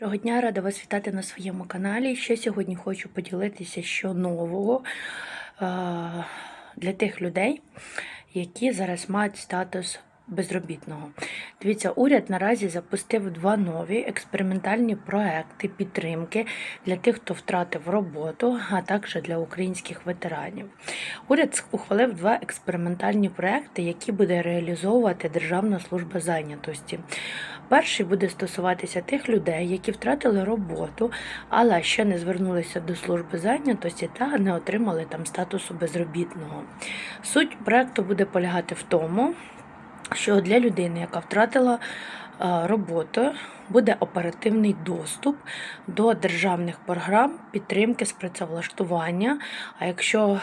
Доброго дня, рада вас вітати на своєму каналі. Ще сьогодні хочу поділитися, що нового е, для тих людей, які зараз мають статус безробітного. Дивіться, уряд наразі запустив два нові експериментальні проекти підтримки для тих, хто втратив роботу, а також для українських ветеранів. Уряд ухвалив два експериментальні проекти, які буде реалізовувати Державна служба зайнятості. Перший буде стосуватися тих людей, які втратили роботу, але ще не звернулися до служби зайнятості та не отримали там статусу безробітного. Суть проекту буде полягати в тому, що для людини, яка втратила е, роботу, буде оперативний доступ до державних програм підтримки з працевлаштування. А якщо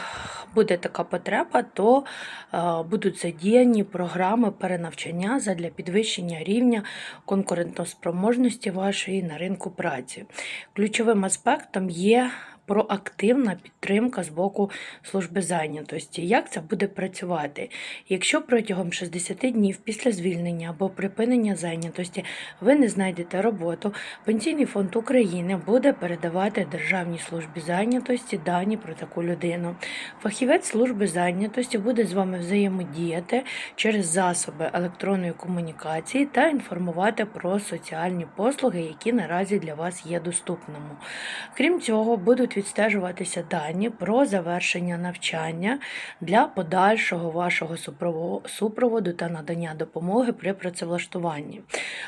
буде така потреба, то е, будуть задіяні програми перенавчання задля підвищення рівня конкурентоспроможності вашої на ринку праці. Ключовим аспектом є проактивна підтримка з боку служби зайнятості. Як це буде працювати? Якщо протягом 60 днів після звільнення або припинення зайнятості ви не знайдете роботу, Пенсійний фонд України буде передавати Державній службі зайнятості дані про таку людину. Фахівець служби зайнятості буде з вами взаємодіяти через засоби електронної комунікації та інформувати про соціальні послуги, які наразі для вас є доступними. Крім цього, будуть відстежуватися дані про завершення навчання для подальшого вашого супроводу та надання допомоги при працевлаштуванні.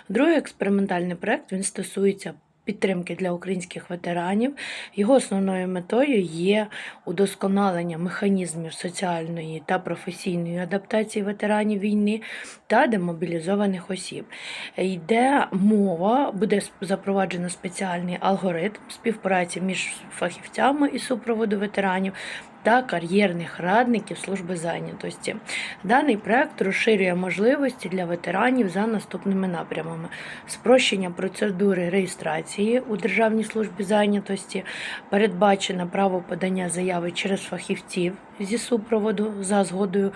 Другий експериментальний проект він стосується. Підтримки для українських ветеранів його основною метою є удосконалення механізмів соціальної та професійної адаптації ветеранів війни та демобілізованих осіб. Йде мова, буде запроваджено спеціальний алгоритм співпраці між фахівцями і супроводу ветеранів та кар'єрних радників служби зайнятості. Даний проект розширює можливості для ветеранів за наступними напрямами: спрощення процедури реєстрації у Державній службі зайнятості, передбачено право подання заяви через фахівців зі супроводу за згодою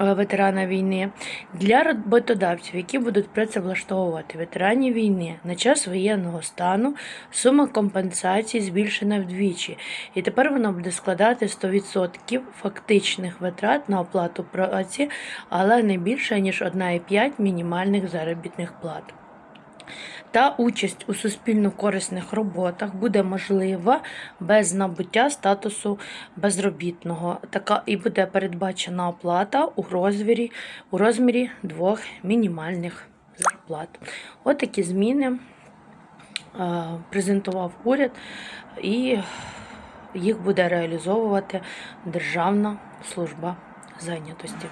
е, ветерана війни для роботодавців, які будуть працевлаштовувати ветеранів війни на час воєнного стану. Сума компенсації збільшена вдвічі, і тепер вона буде складати 100% фактичних витрат на оплату праці, але не більше ніж 1,5 мінімальних заробітних плат. Та участь у суспільно корисних роботах буде можлива без набуття статусу безробітного. Така і буде передбачена оплата у розмірі, у розмірі двох мінімальних зарплат. От такі зміни е, презентував уряд, і їх буде реалізовувати Державна служба зайнятості.